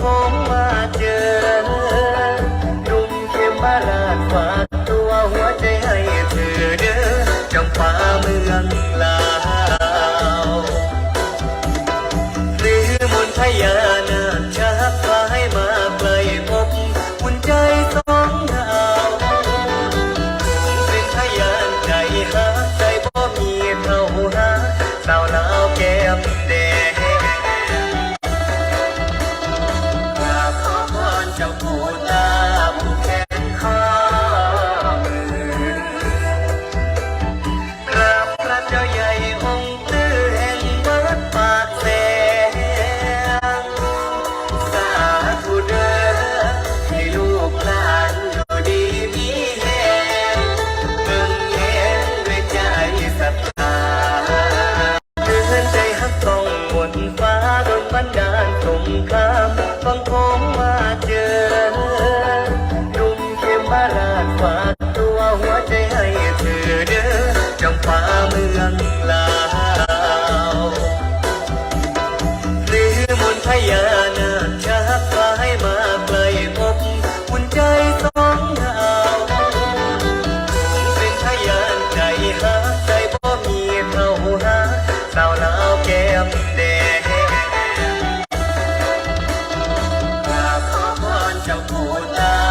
ผมมาเจอลุงเข็มมาลาดฝาตัวหัวใจให้เธอเด้อจำปาเมืองลาวหรือมนต์พญานาชักพาให้มาไกลพบอุ่นใจสองดาวเป็นพยานใจหาใจบ่มีเท่าหาสาวลาว ดนบันดาลสงครามฟังคงมาเจอดุมเข็มมาลาดฝาตัวหัวใจให้เธอเดินจำฟ้าเมืองลาวหรือมนพยา seu poder.